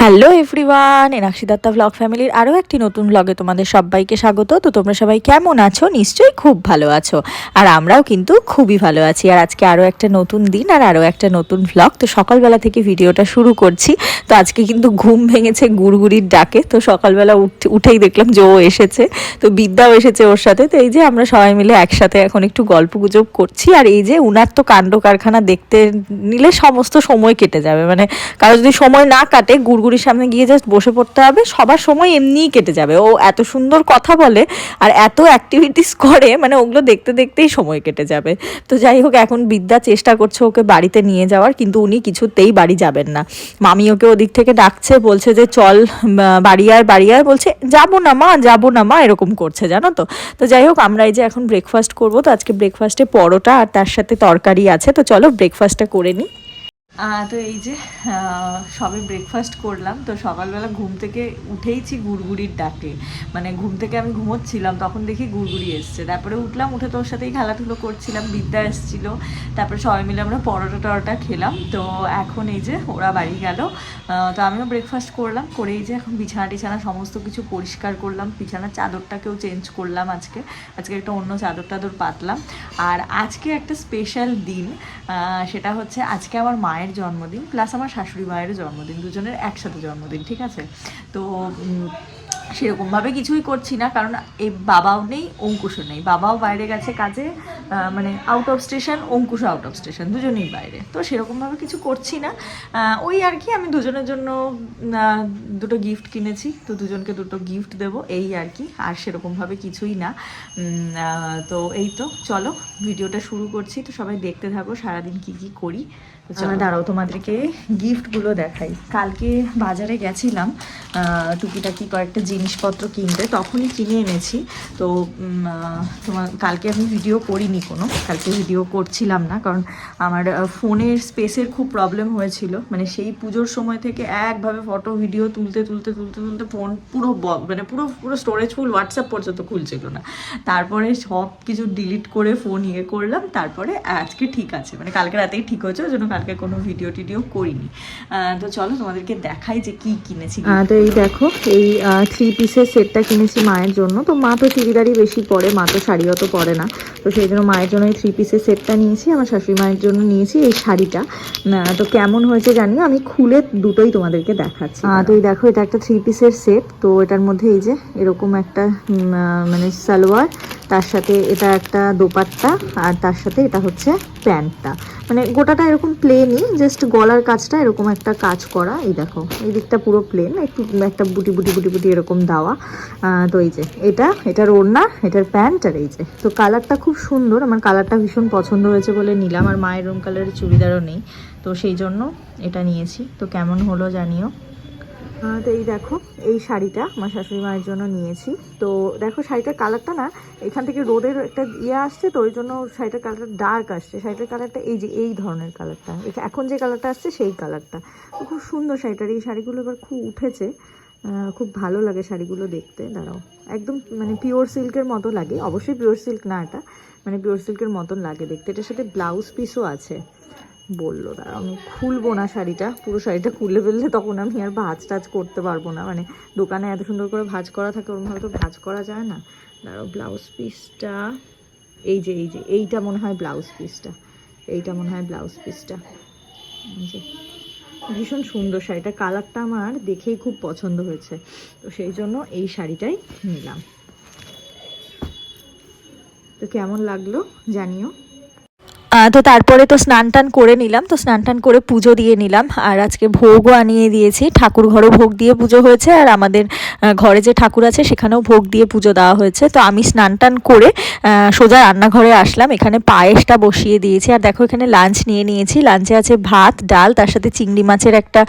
Hello everyone, Enakshi Dutta blog ফ্যামিলির আরও একটি নতুন ব্লগে তোমাদের সবাইকে স্বাগত। তো তোমরা সবাই কেমন আছো? নিশ্চয়ই খুব ভালো আছো। আর আমরাও কিন্তু খুবই ভালো আছি। আর আজকে আরও একটা নতুন দিন আর আরও একটা নতুন ব্লগ তো সকালবেলা থেকে ভিডিওটা শুরু করছি। তো আজকে কিন্তু ঘুম ভেঙেছে গুড়গুড়ির ডাকে। তো সকালবেলা উঠ- উঠেই দেখলাম যে ও এসেছে। তো বিদ্যাও এসেছে ওর সাথে। তো এই যে আমরা সবাই মিলে একসাথে এখন একটু গল্প গুজব করছি। আর এই যে উনার তো কাণ্ড কারখানা দেখতে নিলে সমস্ত সময় কেটে যাবে। মানে কারও যদি সময় না কাটে গুড়গুড়ির সামনে গিয়ে জাস্ট বসে পড়তে হবে। সবার সময় এমনিই কেটে যাবে। ও এত সুন্দর কথা বলে আর এত অ্যাক্টিভিটিস করে মানে ওগুলো দেখতে দেখতেই সময় কেটে যাবে। তো যাই হোক, এখন বিদ্যা চেষ্টা করছে ওকে বাড়িতে নিয়ে যাওয়ার, কিন্তু উনি কিছুতেই বাড়ি যাবেন না। মামি ওকে ওদিক থেকে ডাকছে, বলছে যে, চল বাড়ি আয় বাড়ি আয়। বলছে, যাব না মা, যাব না মা, এরকম করছে, জানো তো? তো যাই হোক, আমরা এই যে এখন ব্রেকফাস্ট করব, তো আজকে ব্রেকফাস্টে পরোটা আর তার সাথে তরকারি আছে। তো চলো ব্রেকফাস্টটা করে নিই। তো এই যে সবে ব্রেকফাস্ট করলাম, তো সকালবেলা ঘুম থেকে উঠেইছি গুড়গুড়ির ডাকে। মানে ঘুম থেকে আমি ঘুমোচ্ছিলাম, তখন দেখি গুড়গুড়ি এসছে। তারপরে উঠলাম, উঠে তোর সাথেই খেলাধুলো করছিলাম, বিদ্যা এসছিল। তারপরে সবাই মিলে আমরা পরোটা টরোটা খেলাম। তো এখন এই যে ওরা বাড়ি গেল। তো আমিও ব্রেকফাস্ট করলাম করে এই যে এখন বিছানা টিছানা সমস্ত কিছু পরিষ্কার করলাম। বিছানার চাদরটাকেও চেঞ্জ করলাম আজকে। আজকে একটা অন্য চাদর টাদর পাতলাম। আর আজকে একটা স্পেশাল দিন সেটা হচ্ছে আজকে আমার মায়ের জন্মদিন প্লাস আমার শাশুড়ি মায়ের জন্মদিন দুজনের একসাথে জন্মদিন ঠিক আছে? তো সেরকমভাবে কিছুই করছি না, কারণ এই বাবাও নেই, অঙ্কুশও নেই। বাবাও বাইরে গেছে কাজে মানে আউট অফ স্টেশন অঙ্কুশও আউট অফ স্টেশন দুজনেই বাইরে। তো সেরকমভাবে কিছু করছি না। ওই আর কি, আমি দুজনের জন্য দুটো গিফট কিনেছি, তো দুজনকে দুটো গিফট দেবো, এই আর কি, আর সেরকমভাবে কিছুই না। তো এই তো, চলো, ভিডিওটা শুরু করছি, তো সবাই দেখতে থাকো, সারাদিন কি কি করি। চলো। দাঁড়াও, তোমাদেরকে গিফটগুলো দেখাই। কালকে বাজারে গেছিলাম টুকিটাকি কয়েকটা জিনিসপত্র কিনতে তখনই কিনে এনেছি। তো তোমার কালকে আমি ভিডিও করিনি কোনো কালকে ভিডিও করছিলাম না কারণ আমার ফোনের স্পেসের খুব প্রবলেম হয়েছিল। মানে সেই পুজোর সময় থেকে একভাবে ফটো ভিডিও তুলতে তুলতে তুলতে তুলতে ফোন পুরো মানে পুরো পুরো স্টোরেজ ফুল হোয়াটসঅ্যাপ পর্যন্ত খুলছিল না। তারপরে সব কিছু ডিলিট করে ফোন ইয়ে করলাম তারপরে আজকে ঠিক আছে। মানে কালকে রাতেই ঠিক হয়েছে ওই জন্য কালকে কোনো ভিডিও টিডিও করিনি। তো চলো তোমাদেরকে দেখাই যে কি কিনেছি তো এই দেখো এই থ্রি পিসের সেটটা কিনেছি মায়ের জন্য। তো মা তো চুড়িদারই বেশি পরে, মা তো শাড়িও তো পরে না। তো সেই জন্য মায়ের জন্য এই থ্রি পিসের সেটটা নিয়েছি, আমার শাশুড়ি মায়ের জন্য নিয়েছি এই শাড়িটা। তো কেমন হয়েছে জানি আমি খুলে দুটোই তোমাদেরকে দেখাচ্ছি। তো এই দেখো, এটা একটা থ্রি পিসের সেট। তো এটার মধ্যে এই যে এরকম একটা মানে সালোয়ার তার সাথে এটা একটা দোপাট্টা আর তার সাথে এটা হচ্ছে প্যান্টটা। মানে গোটাটা এরকম প্লেনই জাস্ট গলার কাজটা এরকম একটা কাজ করা, এই দেখো, এই দিকটা পুরো প্লেন একটু একটা বুটি বুটি বুটি বুটি এরকম দেওয়া। তো এই যে, এটা, এটার ওড়না, এটার প্যান্ট আর এই যে। তো কালারটা খুব সুন্দর, আমার কালারটা ভীষণ পছন্দ হয়েছে বলে নিলাম, আর মায়ের রুম কালারের চুড়িদারও নেই। তো সেই জন্য এটা নিয়েছি। তো কেমন হলো জানিও। তো এই দেখো, এই শাড়িটা আমার শাশুড়ি মায়ের জন্য নিয়েছি। তো দেখো, শাড়িটার কালারটা না, এখান থেকে রোদের একটা ইয়ে আসছে, তো ওই জন্য শাড়িটার কালারটা ডার্ক আসছে। শাড়িটার কালারটা এই যে, এই ধরনের কালারটা এখন যে কালারটা আসছে, সেই কালারটা তো খুব সুন্দর শাড়িটার, এই শাড়িগুলো এবার খুব উঠেছে। খুব ভালো লাগে শাড়িগুলো দেখতে, দাঁড়াও। একদম মানে পিওর সিল্কের মতো লাগে, অবশ্যই পিওর সিল্ক না এটা মানে পিওর সিল্কের মতন লাগে দেখতে। এটার সাথে ব্লাউজ পিসও আছে। বলল দাঁড়া আমি খুলবো না শাড়িটা। পুরো শাড়িটা খুলে ফেললে তখন আমি আর ভাজ টাজ করতে পারব না। মানে দোকানে এত সুন্দর করে ভাজ করা থাকে, ওরমভাবে তো ভাজ করা যায় না। দাঁড়াও ব্লাউজ পিসটা এই যে এই যে, এইটা মনে হয় ব্লাউজ পিসটা এইটা মনে হয় ব্লাউজ পিসটা যে, ভীষণ সুন্দর শাড়িটা। কালারটা আমার দেখেই খুব পছন্দ হয়েছে। তো সেই জন্য এই শাড়িটাই নিলাম। তো কেমন লাগল জানিও। তো তারপরে তো স্নান টান করে নিলাম, তো স্নান টান করে পুজো দিয়ে নিলাম। আর আজকে ভোগও আনিয়ে দিয়েছি। ঠাকুর ঘরও ভোগ দিয়ে পুজো হয়েছে, আর আমাদের ঘরে যে ঠাকুর আছে সেখানেও ভোগ দিয়ে পুজো দেওয়া হয়েছে। তো আমি স্নান টান করে সোজা রান্নাঘরে আসলাম। এখানে পায়েসটা বসিয়ে দিয়েছি। আর দেখো এখানে লাঞ্চ নিয়ে নিয়েছি। লাঞ্চে আছে ভাত, ডাল, তার সাথে চিংড়ি মাছের একটা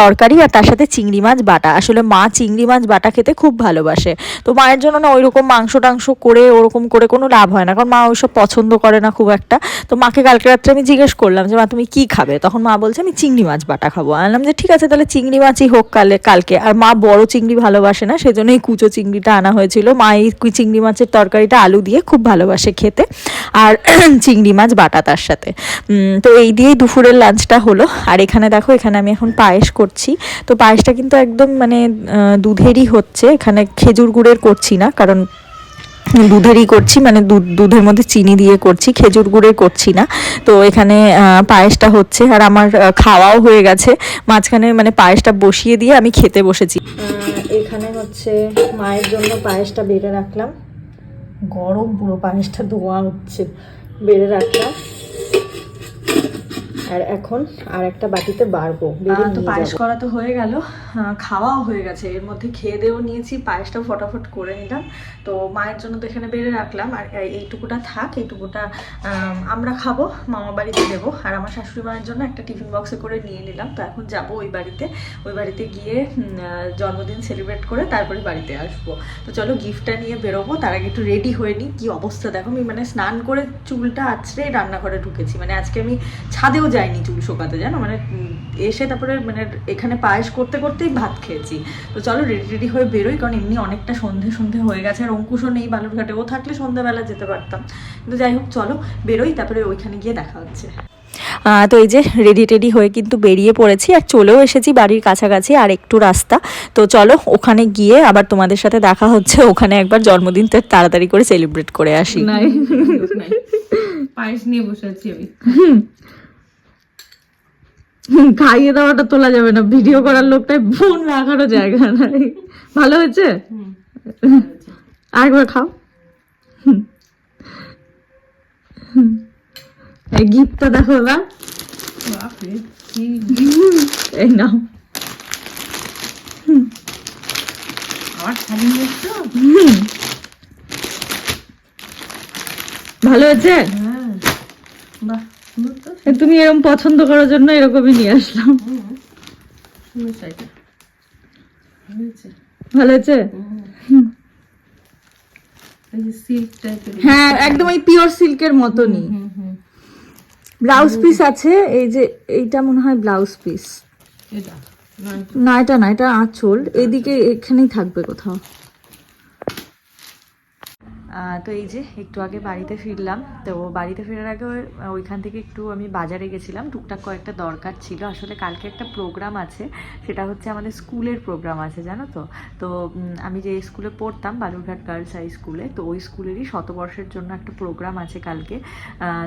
তরকারি, আর তার সাথে চিংড়ি মাছ বাটা। আসলে মা চিংড়ি মাছ বাটা খেতে খুব ভালোবাসে। তো মায়ের জন্য না ওইরকম মাংস টাংস করে, ওরকম করে কোনো লাভ হয় না। কারণ মা ওইসব পছন্দ করে না খুব একটা। তো মাকে কালকে রাত্রে আমি জিজ্ঞেস করলাম যে, মা, তুমি কি খাবে? তখন মা বলছে, আমি চিংড়ি মাছ বাটা খাব। আনলাম যে, ঠিক আছে, তাহলে চিংড়ি মাছই হোক কালে, কালকে। আর মা বড় চিংড়ি ভালোবাসে না সেজন্য এই কুচো চিংড়িটা আনা হয়েছিল। মা এই চিংড়ি মাছের তরকারিটা আলু দিয়ে খুব ভালোবাসে খেতে, আর চিংড়ি মাছ বাটা তার সাথে। তো এই দিয়েই দুপুরের লাঞ্চটা হলো। আর এখানে দেখো, এখানে আমি এখন পায়েস করছি। তো পায়েসটা কিন্তু একদম মানে দুধেরই হচ্ছে। এখানে খেজুর গুড়ের করছি না, কারণ দুধেরই করছি মানে দুধ, দুধের মধ্যে চিনি দিয়ে করছি, খেজুর গুড়ের করছি না। তো এখানে পায়েসটা হচ্ছে, আর আমার খাওয়াও হয়ে গেছে। মাঝখানে মানে পায়েসটা বসিয়ে দিয়ে আমি খেতে বসেছি। এখানে হচ্ছে মায়ের জন্য পায়েসটা বেড়ে রাখলাম। গরম পুরো পায়েসটা ধোয়া হচ্ছে, বেড়ে রাখলাম। আর এখন আর একটা বাটিতে বাড়বো তো পায়েস করা তো হয়ে গেল। খাওয়াও হয়ে গেছে। এর মধ্যে খেয়ে দেও নিয়েছি পায়েসটাও ফটাফট করে নিলাম। তো মায়ের জন্য তো এখানে বেড়ে রাখলাম। আর এইটুকুটা থাক এইটুকুটা আমরা খাব মামা বাড়িতে দেবো। আর আমার শাশুড়ি মায়ের জন্য একটা টিফিন বক্সে করে নিয়ে নিলাম। তো এখন যাব ওই বাড়িতে। ওই বাড়িতে গিয়ে জন্মদিন সেলিব্রেট করে তারপরে বাড়িতে আসব। তো চলো গিফটটা নিয়ে বেরোবো। তার আগে একটু রেডি হয়ে নিই। কী অবস্থা? দেখো আমি মানে স্নান করে চুলটা আছড়ে রান্নাঘরে ঢুকেছি। মানে আজকে আমি ছাদেও যাইনি চুল শোকাতে জানো? মানে এসে তারপরে মানে এখানে পায়েস করতে করতেই ভাত খেয়েছি। তো চলো রেডি রেডি হয়ে বেরোই কারণ এমনি অনেকটা সন্ধে সন্ধে হয়ে গেছে আর অঙ্কুশও নেই বালুরঘাটে। ও থাকলে সন্ধ্যাবেলা যেতে পারতাম। কিন্তু যাই হোক চলো বেরোই তারপরে ওইখানে গিয়ে দেখা হচ্ছে। আহ, তো এই যে রেডি টেডি হয়ে কিন্তু বেরিয়ে পড়েছি আর চলেও এসেছি বাড়ির কাছাকাছি আর একটু রাস্তা। তো চলো ওখানে গিয়ে আবার তোমাদের সাথে দেখা হচ্ছে ওখানে একবার জন্মদিন তো তাড়াতাড়ি করে সেলিব্রেট করে আসি। পায়েস নিয়ে বসে আছি আমি। খাইয়ে দেওয়াটা তোলা যাবে না। ভিডিও করার লোকটাই ফোন রাখারও জায়গা নাই। ভালো হয়েছে? আরেকবার খাও। এই গিফটটা দেখো এবার এই নাও। ভালো হয়েছে? হ্যাঁ। বাহ। তুমি এরকম পছন্দ করার জন্য এরকমই নিয়ে আসলাম। ভালো হয়েছে? হ্যাঁ একদম এই পিওর সিল্কের মতনই। ব্লাউজ পিস আছে এই যে এইটা মনে হয় ব্লাউজ পিস এটা না এটা না এটা আঁচল। এদিকে এখানেই থাকবে কোথাও। তো এই যে একটু আগে বাড়িতে ফিরলাম, তো বাড়িতে ফেরার আগে ওইখান থেকে একটু আমি বাজারে গেছিলাম। টুকটাক কয়েকটা দরকার ছিল। আসলে কালকে একটা প্রোগ্রাম আছে, সেটা হচ্ছে আমাদের স্কুলের প্রোগ্রাম আছে, জানো তো? তো আমি যে স্কুলে পড়তাম, বালুরঘাট গার্লস হাই স্কুলে তো ওই স্কুলেরই শতবর্ষের জন্য একটা প্রোগ্রাম আছে কালকে।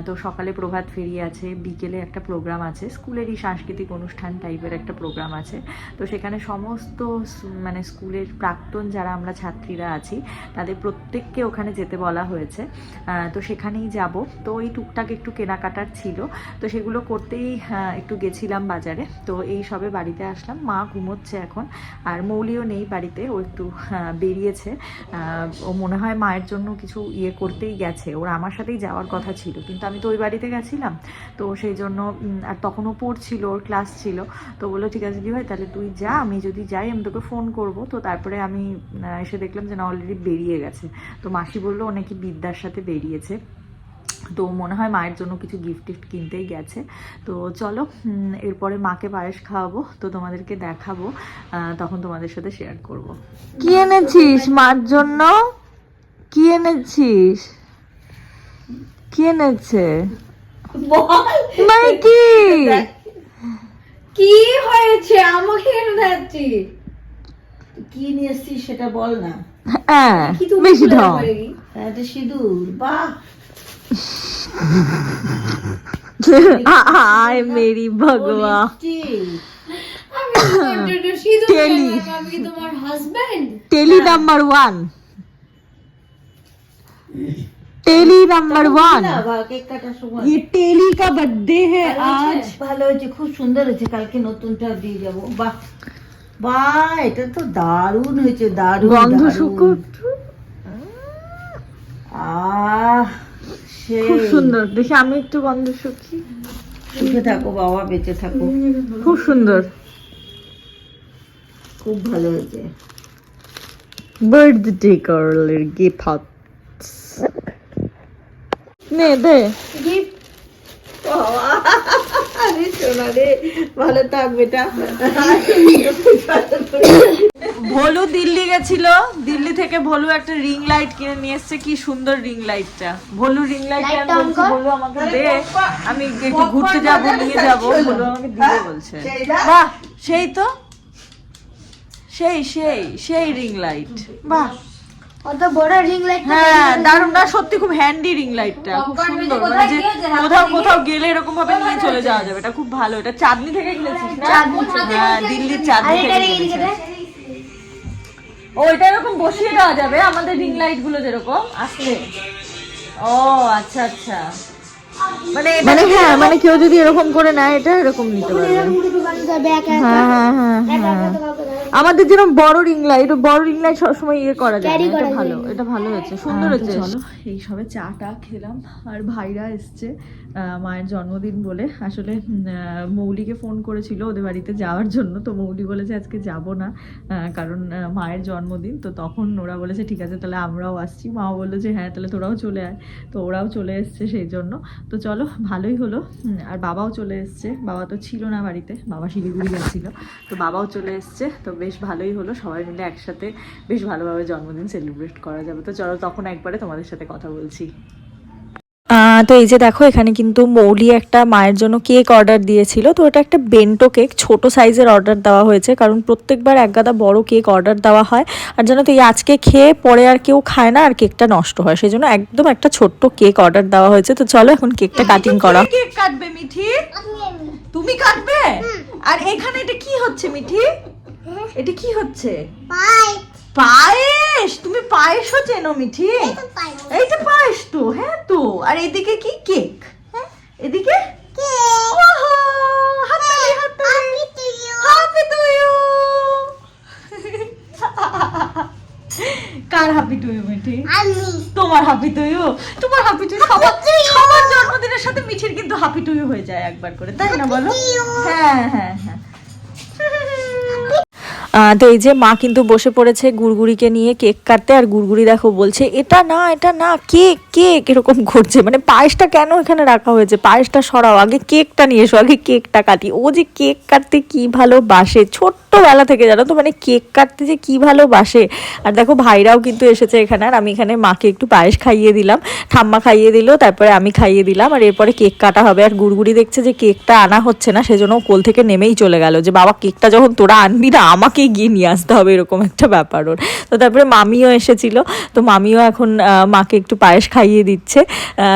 তো সকালে প্রভাত ফেরি আছে, বিকেলে একটা প্রোগ্রাম আছে, স্কুলেরই সাংস্কৃতিক অনুষ্ঠান টাইপের একটা প্রোগ্রাম আছে। তো সেখানে সমস্ত মানে স্কুলের প্রাক্তন যারা আমরা ছাত্রীরা আছি, তাদের প্রত্যেককে ওখানে যেতে বলা হয়েছে। তো সেখানেই যাব। তো এই টুকটাক একটু কেনাকাটার ছিল। তো সেগুলো করতেই একটু গেছিলাম বাজারে। তো এই সবে বাড়িতে আসলাম। মা ঘুমোচ্ছে এখন। আর মৌলিও নেই বাড়িতে। ও একটু বেরিয়েছে। ও মনে হয় মায়ের জন্য কিছু ইয়ে করতেই গেছে। ওর আমার সাথেই যাওয়ার কথা ছিল। কিন্তু আমি তো ওই বাড়িতে গেছিলাম। তো সেই জন্য আর তখনও পড়ছিল, ওর ক্লাস ছিল। তো বলল, ঠিক আছে দি ভাই তাহলে তুই যা। আমি যদি যাই, আমি তোকে ফোন করব। তো তারপরে আমি এসে দেখলাম যে না অলরেডি বেরিয়ে গেছে। তো মাসি বলল, ও নাকি বিদ্যার সাথে বেরিয়েছে। তো মনে হয় মায়ের জন্য কিছু গিফট টিফট কিনতেই গেছে। তো চলো এরপরে মাকে পায়েস খাওয়াবো, তো তোমাদেরকে দেখাবো তখন তোমাদের সাথে শেয়ার করব। কি এনেছিস মার জন্য? কি এনেছিস? কি এনেছে? মানে কি? কি হয়েছে? আমাকে কি নিয়ে সেটা বল না। হ্যাঁ কি তুমি বেশি বলে ঢং পারি? হ্যাঁ, এটা সিঁদুর বাহ আয় মেরি ভগবা লিপস্টিক। আমি তোমার জন্য সিঁদুর টেলি। লাগাবো, আমি কি তোমার husband tele number one tele number one না, বা কেক কাটার সময় ये टेली का बर्थडे है आज ভালো হয়েছে খুব সুন্দর হয়েছে কালকে নতুনটা দিয়ে যাব বাহ বাহ এটা তো দারুণ হয়েছে দারুণ গন্ধ। আহ খুব সুন্দর। দেখি আমি একটু গন্ধ শুকি। সুখে থাকো বাবা বেঁচে থাকো। খুব সুন্দর। খুব ভালো হয়েছে। বার্থডে গার্লের গিফট নে দে। গিফট বাবা, আরে সোনা রে ভালো থাক বেটা। ভলু দিল্লি গেছিল দিল্লি থেকে ভলু একটা রিং লাইট কিনে নিয়ে এসেছে। কি সুন্দর রিং লাইটটা ভলু রিং লাইট on কর। ভলু আমাকে দে। আমি একটু ঘুরতে যাব নিয়ে যাব। ভলু আমাকে দিতে বলছে। সেই বাহ সেই তো? সেই সেই সেই রিং লাইট বাহ। অত বড় রিং লাইট হ্যাঁ দারুণ না সত্যি খুব হ্যান্ডি রিং লাইটটা খুব সুন্দর মানে যে কোথাও কোথাও গেলে এরকম ভাবে নিয়ে চলে যাওয়া যাবে এটা খুব ভালো। এটা চাঁদনি থেকে কিনেছিস না? হ্যাঁ দিল্লির চাঁদনি থেকে ও এটা এরকম বসিয়ে দেওয়া যাবে আমাদের রিং লাইটগুলো যেরকম আসলে। ও আচ্ছা আচ্ছা। মানে মানে হ্যাঁ মানে কেউ যদি এরকম করে নেয় এটা এরকম নিতে পারবে। একা হ্যাঁ হ্যাঁ হ্যাঁ হ্যাঁ। আমাদের যেরকম বড় রিং লাইট বড় রিং লাইট সবসময় ইয়ে করা যায় এটা ভালো এটা ভালো হয়েছে সুন্দর হয়েছে। চলো এই সবে চাটা খেলাম আর ভাইরা এসছে মায়ের জন্মদিন বলে। আসলে আহ, মৌলিকে ফোন করেছিল ওদের বাড়িতে যাওয়ার জন্য তো মৌলি বলেছে আজকে যাব না কারণ মায়ের জন্মদিন তো তখন ওরা বলেছে ঠিক আছে তাহলে আমরাও আসছি। মাও বলল যে হ্যাঁ তাহলে তোরাও চলে আয়। তো ওরাও চলে এসছে সেই জন্য। তো চলো, ভালোই হলো। আর বাবাও চলে এসছে। বাবা তো ছিল না বাড়িতে, বাবা শিলিগুড়ি গেছিল তো বাবাও চলে এসছে, তো বেশ ভালোই হলো। সবাই মিলে একসাথে বেশ ভালোভাবে জন্মদিন সেলিব্রেট করা যাবে। তো চলো, তখন একবারে তোমাদের সাথে কথা বলছি। তো এই যে দেখো এখানে কিন্তু মৌলি একটা মায়ের জন্য কেক অর্ডার দিয়েছিল। তো এটা একটা বেন্টো কেক ছোট সাইজের অর্ডার দেওয়া হয়েছে কারণ প্রত্যেকবার এক গাদা বড় কেক অর্ডার দেওয়া হয়। আর জানো তো এই আজকে খেয়ে পরে আর কেউ খায় না আর কেকটা নষ্ট হয়। সেই জন্য একদম একটা ছোট্ট কেক অর্ডার দেওয়া হয়েছে। তো চলো এখন কেকটা কাটিং করা। কেক কাটবে মিঠি? তুমি কাটবে? আর এখানে এটা কি হচ্ছে মিঠি? এটা কি হচ্ছে? পায়েস? তুমি পায়েসও চেনো মিঠি। এইটা পায়েস। তো হ্যাঁ তো। আর এদিকে কি? কেক। হ্যাঁ? এদিকে? you. কার হ্যাপি টু ইউ মিঠি? তোমার হ্যাপি টু ইউ তোমার হ্যাপি টু সবার সবার জন্মদিনের সাথে মিঠির কিন্তু হ্যাপি টু ইউ হয়ে যায় একবার করে তাই না বলো? হ্যাঁ হ্যাঁ হ্যাঁ। তো এই যে মা কিন্তু বসে পড়েছে গুড়গুড়িকে নিয়ে কেক কাটতে, আর গুড়গুড়ি দেখো বলছে, এটা না এটা না, কেক কেক, এরকম ঘটছে মানে পায়েসটা কেন এখানে রাখা হয়েছে? পায়েসটা সরাও, আগে কেকটা নিয়ে এসো, আগে কেকটা কাটি। ও যে কেক কাটতে কি ভালোবাসে ছোট্টবেলা থেকে জানো তো মানে কেক কাটতে যে কি ভালোবাসে। আর দেখো ভাইরাও কিন্তু এসেছে এখানে, আর আমি এখানে মাকে একটু পায়েস খাইয়ে দিলাম। ঠাম্মা খাইয়ে দিল, তারপরে আমি খাইয়ে দিলাম, আর এরপরে কেক কাটা হবে। আর গুড়গুড়ি দেখছে যে কেকটা আনা হচ্ছে না, সেজন্য কোল থেকে নেমেই চলে গেল যে, বাবা, কেকটা যখন তোরা আনবি না আমাকে গিয়ে নিয়ে আসতে হবে, এরকম একটা ব্যাপার ওর। তো তারপরে মামিও এসেছিল, তো মামিও এখন মাকে একটু পায়েস খাইয়ে দিচ্ছে।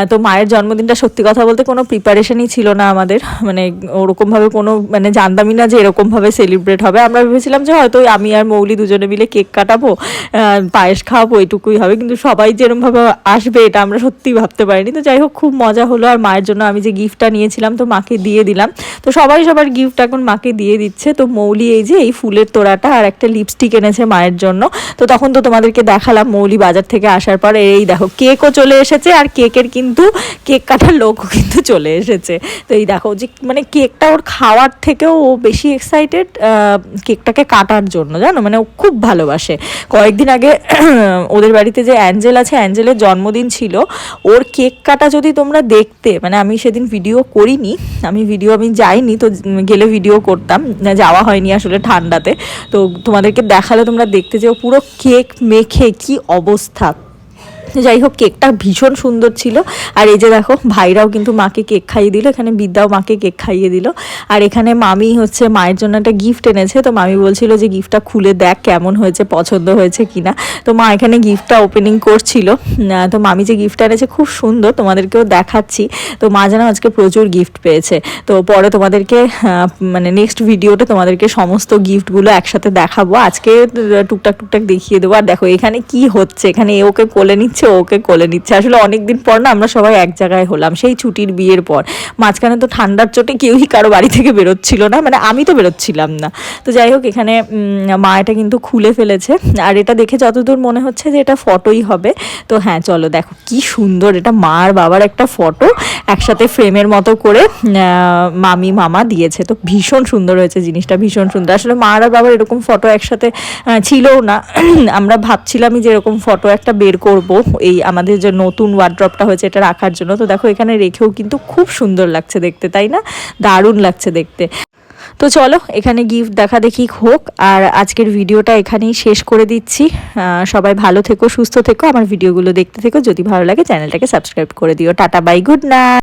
তো মায়ের জন্মদিনটা সত্যি কথা বলতে কোনো প্রিপারেশনই ছিল না আমাদের। মানে ওরকমভাবে কোনো মানে জানতামই না যে এরকমভাবে সেলিব্রেট হবে। আমরা ভেবেছিলাম যে হয়তো আমি আর মৌলি দুজনে মিলে কেক কাটাবো পায়েস খাওয়াবো এইটুকুই হবে। কিন্তু সবাই যেরমভাবে আসবে, এটা আমরা সত্যিই ভাবতে পারিনি। তো যাই হোক, খুব মজা হলো। আর মায়ের জন্য আমি যে গিফটটা নিয়েছিলাম, তো মাকে দিয়ে দিলাম। তো সবাই সবার গিফট এখন মাকে দিয়ে দিচ্ছে। তো মৌলি এই যে এই ফুলের তোড়াটা আর একটা লিপস্টিক এনেছে মায়ের জন্য। তো তখন তো তোমাদেরকে দেখালাম মৌলি বাজার থেকে আসার পর। এই দেখো, কেকও চলে এসেছে। আর কেকের কিন্তু, কেক কাটার লোকও কিন্তু চলে এসেছে। তো এই দেখো, যে মানে কেকটা ওর খাওয়ার থেকেও ও বেশি এক্সাইটেড কেকটাকে কাটার জন্য, জানো? মানে ও খুব ভালোবাসে। কয়েকদিন আগে ওদের বাড়িতে যে অ্যাঞ্জেল আছে, অ্যাঞ্জেলের জন্মদিন ছিল, ওর কেক কাটা যদি তোমরা দেখতে মানে আমি সেদিন ভিডিও করিনি, আমি ভিডিও আমি যাইনি, তো গেলে ভিডিও করতাম যাওয়া হয়নি আসলে ঠান্ডাতে। তো তোমাদেরকে দেখালে তোমরা দেখতে যে ও পুরো কেক মেখে কি অবস্থা যাই হোক, কেকটা ভীষণ সুন্দর ছিল। আর এই যে দেখো, ভাইরাও কিন্তু মাকে কেক খাইয়ে দিল, এখানে বিদ্যাও মাকে কেক খাইয়ে দিল। আর এখানে মামি হচ্ছে মায়ের জন্য একটা গিফট এনেছে, তো মামি বলছিল যে গিফটটা খুলে দেখ কেমন হয়েছে, পছন্দ হয়েছে কিনা। তো মা এখানে গিফটটা ওপেনিং করছিল। তো মামি যে গিফটটা এনেছে খুব সুন্দর, তোমাদেরকেও দেখাচ্ছি। তো মা যেন আজকে প্রচুর গিফট পেয়েছে। তো পরে তোমাদেরকে মানে নেক্সট ভিডিওতে তোমাদেরকে সমস্ত গিফটগুলো একসাথে দেখাবো। আজকে টুকটাক টুকটাক দেখিয়ে দেবো। আর দেখো, এখানে কি হচ্ছে? এখানে এ ওকে কোলে নিচ্ছে ও ওকে কোলে নিচ্ছে। আসলে অনেকদিন পর না আমরা সবাই এক জায়গায় হলাম, সেই ছুটির বিয়ের পর। মাঝখানে তো ঠান্ডার চোটে কেউই কারও বাড়ি থেকে বেরোচ্ছিল না মানে আমি তো বেরোচ্ছিলাম না। তো যাই হোক, এখানে মা এটা কিন্তু খুলে ফেলেছে। আর এটা দেখে যতদূর মনে হচ্ছে যে এটা ফটোই হবে। তো হ্যাঁ চলো দেখো কি সুন্দর এটা মা আর বাবার একটা ফটো। একসাথে ফ্রেমের মতো করে মামি, মামা দিয়েছে। তো ভীষণ সুন্দর হয়েছে জিনিসটা, ভীষণ সুন্দর। আসলে মা আর বাবার এরকম ফটো একসাথে ছিলও না। আমরা ভাবছিলামই যে এরকম ফটো একটা বের করব। এই আমাদের যে নতুন ওয়ার্ড্রপটা হয়েছে এটা রাখার জন্য। তো দেখো, এখানে রেখেও কিন্তু খুব সুন্দর লাগছে দেখতে, তাই না? দারুণ লাগছে দেখতে। তো চলো, এখানে গিফট দেখা দেখি হোক। আর আজকের ভিডিওটা এখানেই শেষ করে দিচ্ছি। সবাই ভালো থেকো, সুস্থ থেকো। আমার ভিডিওগুলো দেখতে থেকো। যদি ভালো লাগে চ্যানেলটাকে সাবস্ক্রাইব করে দিও। Tata bye good night